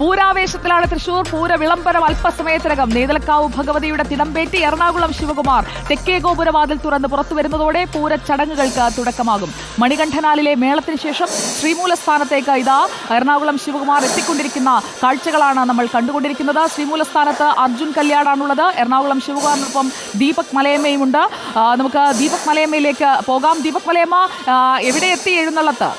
പൂരാവേശത്തിലാണ് തൃശൂർ പൂര വിളംബരം അല്പസമയത്തിനകം. നേതലക്കാവ് ഭഗവതിയുടെ തിടമ്പേറ്റി എറണാകുളം ശിവകുമാർ തെക്കേ ഗോപുരവാതിൽ തുറന്ന് പുറത്തു വരുന്നതോടെ പൂര ചടങ്ങുകൾക്ക് തുടക്കമാകും. മണികണ്ഠനാലിലെ മേളത്തിന് ശേഷം ശ്രീമൂലസ്ഥാനത്തേക്ക് ഇതാ എറണാകുളം ശിവകുമാർ എത്തിക്കൊണ്ടിരിക്കുന്ന കാഴ്ചകളാണ് നമ്മൾ കണ്ടുകൊണ്ടിരിക്കുന്നത്. ശ്രീമൂലസ്ഥാനത്ത് അർജുൻ കല്യാണാണുള്ളത് എറണാകുളം ശിവകുമാറിനൊപ്പം ദീപക് മലയമ്മയുമുണ്ട്. നമുക്ക് ദീപക് മലയമ്മയിലേക്ക് പോകാം. ദീപക് മലയമ്മ എവിടെ എത്തി എഴുന്നള്ളത്ത്?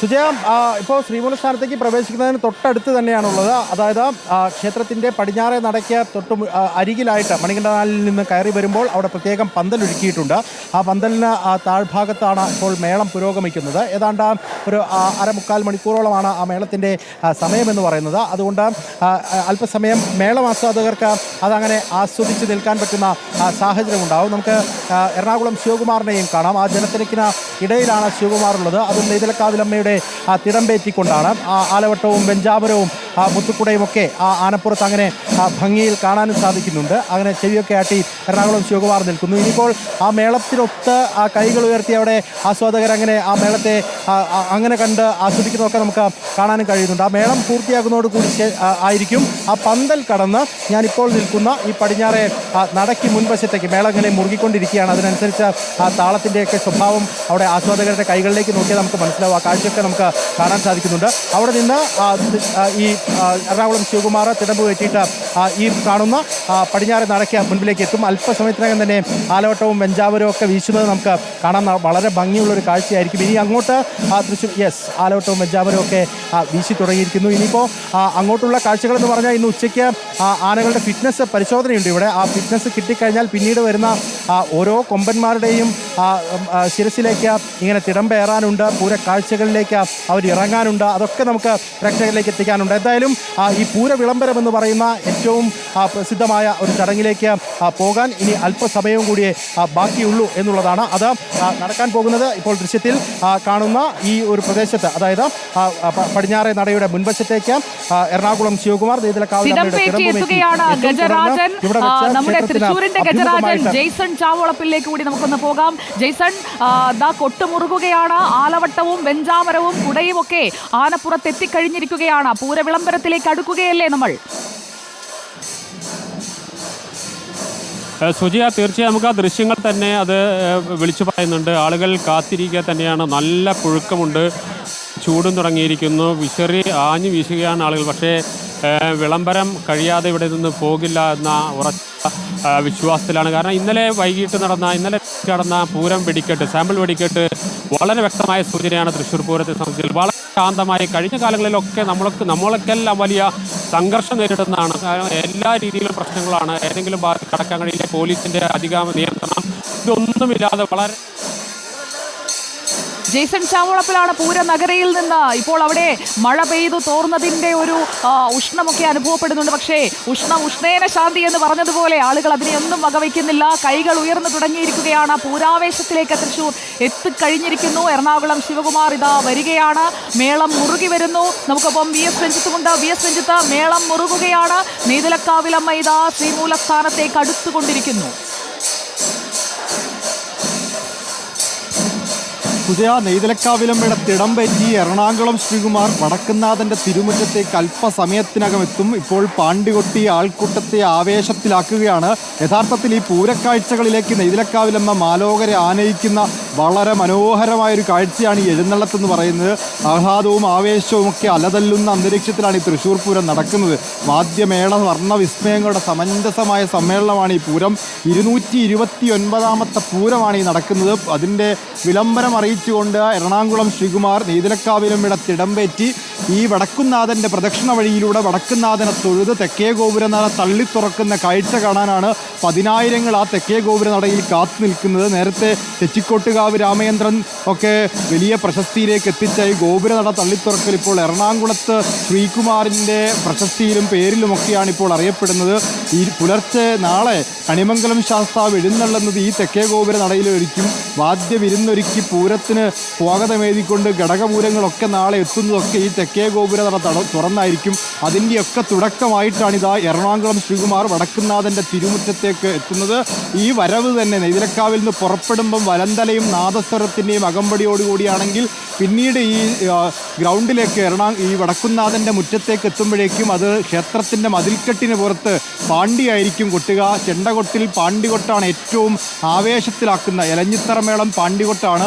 സുജയ ഇപ്പോൾ ശ്രീമൂലസ്ഥാനത്തേക്ക് പ്രവേശിക്കുന്നതിന് തൊട്ടടുത്ത് തന്നെയാണുള്ളത്. അതായത് ക്ഷേത്രത്തിന്റെ പടിഞ്ഞാറേ നടയ്ക്ക് തൊട്ട് അരികിലായിട്ട് മണികണ്ഠനാലിൽ നിന്ന് കയറി വരുമ്പോൾ അവിടെ പ്രത്യേകം പന്തൽ ഒരുക്കിയിട്ടുണ്ട്. ആ പന്തലിന് താഴ്ഭാഗത്താണ് ഇപ്പോൾ മേളം പുരോഗമിക്കുന്നത്. ഏതാണ്ട് ഒരു അരമുക്കാൽ മണിക്കൂറോളമാണ് ആ മേളത്തിന്റെ സമയമെന്ന് പറയുന്നത്. അതുകൊണ്ട് അല്പസമയം മേളമാസ്വാദകർക്ക് അതങ്ങനെ ആസ്വദിച്ച് നിൽക്കാൻ പറ്റുന്ന സാഹചര്യം ഉണ്ടാവും. നമുക്ക് എറണാകുളം ശിവകുമാറിനെയും കാണാം. ആ ജനത്തിരക്കിന് ഇടയിലാണ് ശിവകുമാറുള്ളത്. അതും നെയ്തലക്കാവിലമ്മയുടെ ആ തിടമ്പേറ്റിക്കൊണ്ടാണ് ആലവട്ടവും വെഞ്ചാമരവും ആ മുത്തുക്കുടയും ഒക്കെ ആ ആനപ്പുറത്ത് അങ്ങനെ ആ ഭംഗിയിൽ കാണാനും സാധിക്കുന്നുണ്ട്. അങ്ങനെ ചെവിയൊക്കെ ആട്ടി എറണാകുളം ശിവകുമാർ നിൽക്കുന്നു. ഇനിയിപ്പോൾ ആ മേളത്തിനൊത്ത് ആ കൈകൾ ഉയർത്തി അവിടെ ആസ്വാദകർ അങ്ങനെ ആ മേളത്തെ ആ, ആ, അങ്ങനെ കണ്ട് ആസ്വദിക്കുന്നതൊക്കെ നമുക്ക് കാണാനും കഴിയുന്നുണ്ട്. ആ മേളം പൂർത്തിയാകുന്നതോട് കൂടി ആയിരിക്കും. ആ പന്തൽ കടന്ന് ഞാനിപ്പോൾ നിൽക്കുന്ന ഈ പടിഞ്ഞാറെ നടക്കി മുൻവശത്തേക്ക് മേളം ഇങ്ങനെ മുറുകിക്കൊണ്ടിരിക്കുകയാണ്. അതിനനുസരിച്ച് ആ താളത്തിന്റെയൊക്കെ സ്വഭാവം അവിടെ ആസ്വാദകരുടെ കൈകളിലേക്ക് നോക്കിയാൽ നമുക്ക് മനസ്സിലാവും. ആ കാഴ്ചയൊക്കെ നമുക്ക് കാണാൻ സാധിക്കുന്നുണ്ട്. അവിടെ നിന്ന് ആ, ആ, ഈ ആ, എറണാകുളം ശിവകുമാർ തിടമ്പ് ആ, ഈ കാണുന്ന പടിഞ്ഞാറ് നടക്കുക മുൻപിലേക്ക് എത്തും. അല്പസമയത്തിനകം തന്നെ ആലവട്ടവും വെഞ്ചാവരവും ഒക്കെ വീശുന്നത് നമുക്ക് കാണാൻ വളരെ ഭംഗിയുള്ളൊരു കാഴ്ചയായിരിക്കും. ഇനി അങ്ങോട്ട് തൃശ്ശൂർ യെസ് ആലവട്ടവും വെഞ്ചാവരവും ഒക്കെ വീശി തുടങ്ങിയിരിക്കുന്നു. ഇനിയിപ്പോൾ അങ്ങോട്ടുള്ള കാഴ്ചകൾ എന്ന് പറഞ്ഞാൽ ഇന്ന് ഉച്ചയ്ക്ക് ആനകളുടെ ഫിറ്റ്നസ് പരിശോധനയുണ്ട് ഇവിടെ. ആ ഫിറ്റ്നസ് കിട്ടിക്കഴിഞ്ഞാൽ പിന്നീട് വരുന്ന ഓരോ കൊമ്പന്മാരുടെയും ശിരസിലേക്ക് ഇങ്ങനെ തിടമ്പേറാനുണ്ട് പൂര കാഴ്ചകളിലേക്ക് അവർ ഇറങ്ങാനുണ്ട്. അതൊക്കെ നമുക്ക് പ്രേക്ഷകരിലേക്ക് എത്തിക്കാനുണ്ട്. എന്തായാലും ഈ പൂര വിളംബരം എന്ന് പറയുന്ന ഏറ്റവും ആ, പ്രസിദ്ധമായ ഒരു ചടങ്ങിലേക്ക് പോകാൻ ഇനി അല്പസമയവും കൂടിയേ ബാക്കിയുള്ളൂ എന്നുള്ളതാണ്. അത് നടക്കാൻ പോകുന്നത് ഇപ്പോൾ ദൃശ്യത്തിൽ കാണുന്ന ഈ ഒരു പ്രദേശത്ത്. അതായത് പടിഞ്ഞാറെ നടയുടെ മുൻവശത്തേക്ക് എറണാകുളം ശിവകുമാർ നമ്മുടെ തൃശ്ശൂരിന്റെ ഗജരാജൻ ജെയ്സൺ ചാവളപ്പിലേക്ക് കൂടി നമുക്കൊന്ന് പോകാം. ജെയ്സൺ ആ, ദാ കൊട്ടുമുറുകുകയാണ്. ആലവട്ടവും വെഞ്ചാമരവും കുടയും ഒക്കെ ആനപ്പുറത്ത് എത്തിക്കഴിഞ്ഞിരിക്കുകയാണ് പൂര വിളംബരത്തിലേക്ക് അടുക്കുകയല്ലേ നമ്മൾ? സുജിയ തീർച്ചയായും നമുക്ക് ആ ദൃശ്യങ്ങൾ തന്നെ അത് വിളിച്ചു പറയുന്നുണ്ട്. ആളുകൾ കാത്തിരിക്കുക തന്നെയാണ്. നല്ല പുഴുക്കമുണ്ട്. ചൂടും തുടങ്ങിയിരിക്കുന്നു. വിശറി ആഞ്ഞു വീശുകയാണ് ആളുകൾ. പക്ഷേ വിളംബരം കഴിയാതെ ഇവിടെ നിന്ന് പോകില്ല എന്ന ഉറച്ച വിശ്വാസത്തിലാണ്. കാരണം ഇന്നലെ വൈകിട്ട് നടന്ന ഇന്നലെ നടന്ന പൂരം വെടിക്കെട്ട് സാമ്പിൾ വെടിക്കെട്ട് വളരെ വ്യക്തമായ സൂചനയാണ് തൃശ്ശൂർ പൂരത്തെ സംബന്ധിച്ച്. വളരെ ശാന്തമായി. കഴിഞ്ഞ കാലങ്ങളിലൊക്കെ നമ്മളൊക്കെ നമ്മളൊക്കെല്ലാം വലിയ സംഘർഷം നേരിടുന്നതാണ്. എല്ലാ രീതിയിലും പ്രശ്നങ്ങളാണ്. ഏതെങ്കിലും ഭാഗത്ത് കടക്കാൻ കഴിയില്ല പോലീസിന്റെ അധികാര നിയന്ത്രണം ഇതൊന്നുമില്ലാതെ വളരെ ജെയ്സൺ ചാവളപ്പിലാണ് പൂര നഗരയിൽ നിന്ന്. ഇപ്പോൾ അവിടെ മഴ പെയ്തു തോർന്നതിന്റെ ഒരു ഉഷ്ണമൊക്കെ അനുഭവപ്പെടുന്നുണ്ട്. പക്ഷേ ഉഷ്ണം ഉഷ്ണേന ശാന്തി എന്ന് പറഞ്ഞതുപോലെ ആളുകൾ അതിനെയൊന്നും വകവയ്ക്കുന്നില്ല കൈകൾ ഉയർന്നു തുടങ്ങിയിരിക്കുകയാണ്. പൂരാവേശത്തിലേക്ക് തൃശൂർ എത്തിക്കഴിഞ്ഞിരിക്കുന്നു. എറണാകുളം ശിവകുമാർ ഇതാ വരികയാണ്. മേളം മുറുകി വരുന്നു. നമുക്കൊപ്പം വി എസ് രഞ്ജിത്തുമുണ്ട്. വി എസ് രഞ്ജിത്ത് മേളം മുറുകുകയാണ്. നീതിലക്കാവിലമ്മ ഇതാ ശ്രീമൂലസ്ഥാനത്തേക്ക് അടുത്തുകൊണ്ടിരിക്കുന്നു. സുജയ നെയ്തലക്കാവിലമ്മയുടെ പറ്റി എറണാകുളം ശ്രീകുമാർ വടക്കുന്നാഥന്റെ തിരുമുറ്റത്തേക്ക് അല്പസമയത്തിനകം എത്തും ഇപ്പോൾ പാണ്ടികൊട്ടി ആൾക്കൂട്ടത്തെ ആവേശത്തിലാക്കുകയാണ്. യഥാർത്ഥത്തിൽ ഈ പൂരക്കാഴ്ചകളിലേക്ക് നെയ്തലക്കാവിലമ്മ മാലോകരെ ആനയിക്കുന്ന വളരെ മനോഹരമായ ഒരു കാഴ്ചയാണ് ഈ എഴുന്നള്ളത്തെന്ന് പറയുന്നത്. ആഹ്ലാദവും ആവേശവും ഒക്കെ അലതല്ലുന്ന അന്തരീക്ഷത്തിലാണ് ഈ തൃശ്ശൂർ പൂരം നടക്കുന്നത്. വാദ്യമേള വർണ വിസ്മയങ്ങളുടെ സമഞ്ജസമായ സമ്മേളനമാണ് ഈ പൂരം. ഇരുന്നൂറ്റി ഇരുപത്തി ഒൻപതാമത്തെ പൂരമാണ് ഈ നടക്കുന്നത്. അതിന്റെ വിളംബരം അറിയിച്ചുകൊണ്ട് എറണാകുളം ശ്രീകുമാർ തിടം തിടമ്പേറ്റി ഈ വടക്കുന്നാഥന്റെ പ്രദക്ഷിണ വഴിയിലൂടെ വടക്കുന്നാഥനെ തൊഴുത് തെക്കേ ഗോപുരനട തള്ളി തുറക്കുന്ന കാഴ്ച കാണാനാണ് പതിനായിരങ്ങൾ ആ തെക്കേ ഗോപുരനടയിൽ കാത്തു നിൽക്കുന്നത്. നേരത്തെ തെച്ചിക്കോട്ടുകാവ് രാമേന്ദ്രൻ ഒക്കെ വലിയ പ്രശസ്തിയിലേക്ക് എത്തിച്ച ഈ ഗോപുരനട തള്ളിത്തുറക്കൽ ഇപ്പോൾ എറണാകുളത്ത് ശ്രീകുമാറിന്റെ പ്രശസ്തിയിലും പേരിലുമൊക്കെയാണ് ഇപ്പോൾ അറിയപ്പെടുന്നത്. ഈ പുലർച്ചെ നാളെ കണിമംഗലം ശാസ്താവ് എഴുന്നള്ളുന്നത് ഈ തെക്കേ ഗോപുര നടയിലൊരിക്കും വാദ്യ പൂരത്തിന് സ്വാഗതമേതിക്കൊണ്ട് ഘടകപൂരങ്ങളൊക്കെ നാളെ എത്തുന്നതൊക്കെ ഈ തെക്കേ ഗോപുര നട തുറന്നായിരിക്കും. അതിന്റെയൊക്കെ തുടക്കമായിട്ടാണ് ഇതാ എറണാകുളം ശ്രീകുമാർ വടക്കുന്നാഥന്റെ തിരുമുറ്റത്തേക്ക് എത്തുന്നത്. ഈ വരവ് തന്നെ നെയ്തിലക്കാവിൽ നിന്ന് പുറപ്പെടുമ്പം വലന്തലയും നാദസ്വരത്തിന്റെയും അകമ്പടിയോടുകൂടിയാണെങ്കിൽ പിന്നീട് ഈ ഗ്രൗണ്ടിലേക്ക് എറണാ ഈ വടക്കുന്നാഥന്റെ മുറ്റത്തേക്ക് എത്തുമ്പോഴേക്കും അത് ക്ഷേത്രത്തിന്റെ മതിൽക്കെട്ടിന് പുറത്ത് പാണ്ടിയായിരിക്കും കൊട്ടുക. ചെണ്ടകൊട്ടിൽ പാണ്ടികൊട്ടാണ് ഏറ്റവും ആവേശത്തിലാക്കുന്ന എലഞ്ഞിത്തറമേളം പാണ്ടികൊട്ടാണ്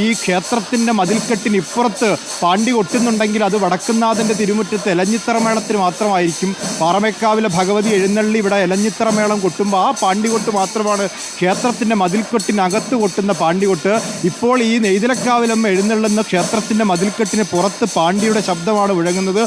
ഈ ക്ഷേത്രത്തിന്റെ മതിൽക്കെട്ടിന് ഇപ്പുറത്ത് പാണ്ടി കൊട്ടുന്നുണ്ടെങ്കിൽ അത് വടക്കുന്നാഥന്റെ തിരുമുറ്റത്ത് എലഞ്ഞിത്തറമേളത്തിന് മാത്രമായിരിക്കും. പാറമേക്കാവിലെ ഭഗവതി എഴുന്നള്ളി ഇവിടെ എലഞ്ഞിത്തറമേളം കൊട്ടുമ്പോൾ ആ പാണ്ടികൊട്ട് മാത്രമാണ് ക്ഷേത്രത്തിന്റെ മതിൽക്കെട്ടിനകത്ത് കൊട്ടുന്ന പാണ്ടികൊട്ട് ഇപ്പോൾ ഈ നെയ്തിലക്കാവിലമ്മ എഴുന്നള്ളുന്ന ക്ഷേത്രത്തിന്റെ മതിൽക്കെട്ടിന് പുറത്ത് പാണ്ഡിയുടെ ശബ്ദമാണ് മുഴങ്ങുന്നത്.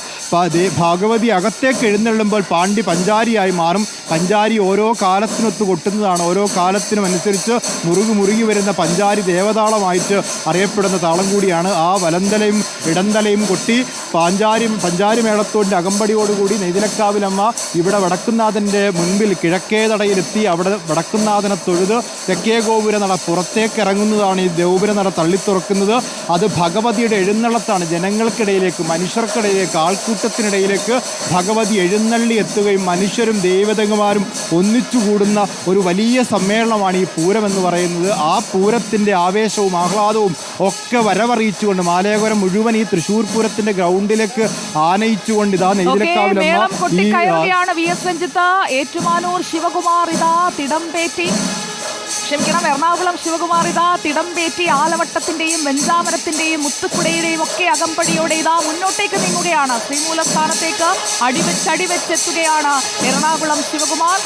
ഭാഗവതി അകത്തേക്ക് എഴുന്നള്ളുമ്പോൾ പാണ്ടി പഞ്ചാരിയായി മാറും. പഞ്ചാരി ഓരോ കാലത്തിനൊത്ത് കൊട്ടുന്നതാണ്. ഓരോ കാലത്തിനും അനുസരിച്ച് മുറുകി മുറുകി വരുന്ന പഞ്ചാരി ദേവതാളമായിട്ട് അറിയപ്പെടുന്ന താളം കൂടിയാണ് ആ വലന്തലയും ഇടന്തലയും കൊട്ടി പാഞ്ചാരി പഞ്ചാരി മേളത്തോന്റെ അകമ്പടിയോടുകൂടി നെയ്തിലക്കാവിലമ്മ ഇവിടെ വടക്കുന്നാഥന്റെ മുൻപിൽ കിഴക്കേ തടയിലെത്തി അവിടെ വടക്കുന്നാഥനെ തൊഴുത് തെക്കേ ഗോപുര നട പുറത്തേക്ക് ഇറങ്ങുന്നതാണ് ഈ ഗോപുര നട തള്ളിത്തുറക്കുന്നത്. അത് ഭഗവതിയുടെ എഴുന്നള്ളത്താണ്. ജനങ്ങൾക്കിടയിലേക്ക് മനുഷ്യർക്കിടയിലേക്ക് ആൾക്കൂട്ടത്തിനിടയിലേക്ക് ഭഗവതി എഴുന്നള്ളി എത്തുകയും മനുഷ്യരും ദേവതകുമാരും ഒന്നിച്ചു കൂടുന്ന ഒരു വലിയ സമ്മേളനമാണ് ഈ പൂരം എന്ന് പറയുന്നത്. ആ പൂരത്തിന്റെ ആവേശവും ആഹ്ലാദവും ഒക്കെ വരവറിയിച്ചുകൊണ്ട് മാലയപുരം മുഴുവൻ ഈ തൃശ്ശൂർ പൂരത്തിന്റെ ഗ്രൗണ്ടിലേക്ക് ആനയിച്ചുകൊണ്ട് ഇതാ രഞ്ജിത്ത്. ഏറ്റുമാനൂർ ശിവകുമാർ ഇതാ തിടംപേറ്റി ക്ഷമിക്കണം. എറണാകുളം ശിവകുമാർ ഇതാ തിടമ്പേറ്റി ആലവട്ടത്തിന്റെയും വെഞ്ചാമരത്തിന്റെയും മുത്തുക്കുടയുടെയും ഒക്കെ അകമ്പടിയോടെ ഇതാ മുന്നോട്ടേക്ക് നീങ്ങുകയാണ്. ശ്രീമൂലസ്ഥാനത്തേക്ക് അടിവെച്ചടിവെച്ചെത്തുകയാണ് എറണാകുളം ശിവകുമാർ.